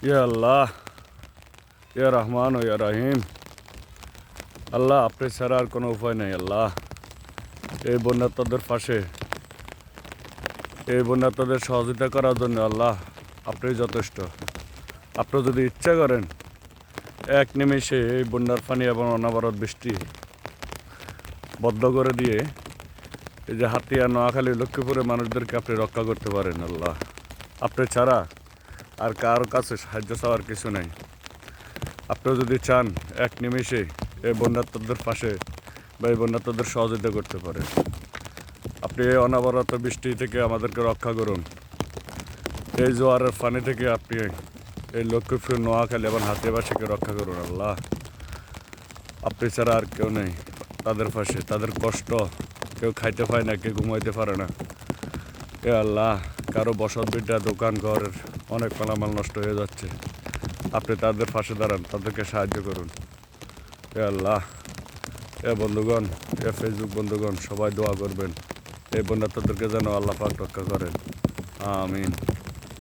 ইয়া আল্লাহ ইয়া রহমান ও ইয়া রাহিম আল্লাহ আপনি ছাড়া আর কোনো উপায় নেই আল্লাহ এই বন্যাত্মদের পাশে এই বন্যাত্মদের সহযোগিতা করার জন্য আল্লাহ আপনি যথেষ্ট আপনি যদি ইচ্ছা করেন এক নিমেষে এই বন্যার পানি এবং অনাবরত বৃষ্টি বদ্ধ করে দিয়ে এই যে হাতিয়া নোয়াখালী লক্ষ্মীপুরের মানুষদেরকে আপনি রক্ষা করতে পারেন আল্লাহ আপনি ছাড়া আর কার কাছে সাহায্য চাওয়ার কিছু নেই। আপনি যদি চান, এক নিমেষে এই বন্যাত্মদের পাশে বা এই বন্যাত্মদের সহযোগিতা করতে পারেন। আপনি এই অনাবরত বৃষ্টি থেকে আমাদেরকে রক্ষা করুন। এই জোয়ারের পানি থেকে আপনি এই লক্ষ্মীপুর, নোয়াখালী এবং হাতিয়াবাসীকে রক্ষা করুন, আল্লাহ। আপনি ছাড়া আর কেউ নেই তাদের পাশে। তাদের কষ্ট কেউ খাইতে পায় না, কেউ ঘুমাইতে পারে না। এ আল্লাহ কারও বসত বিদ্যা দোকান, ঘর, অনেক মালামাল নষ্ট হয়ে যাচ্ছে। আপনি তাদের পাশে দাঁড়ান, তাদেরকে সাহায্য করুন। এ আল্লাহ এ বন্ধুগণ এ ফেসবুক বন্ধুগণ, সবাই দোয়া করবেন। এই বন্যা তাদেরকে যেন আল্লাহ পাক রক্ষা করেন। আমিন।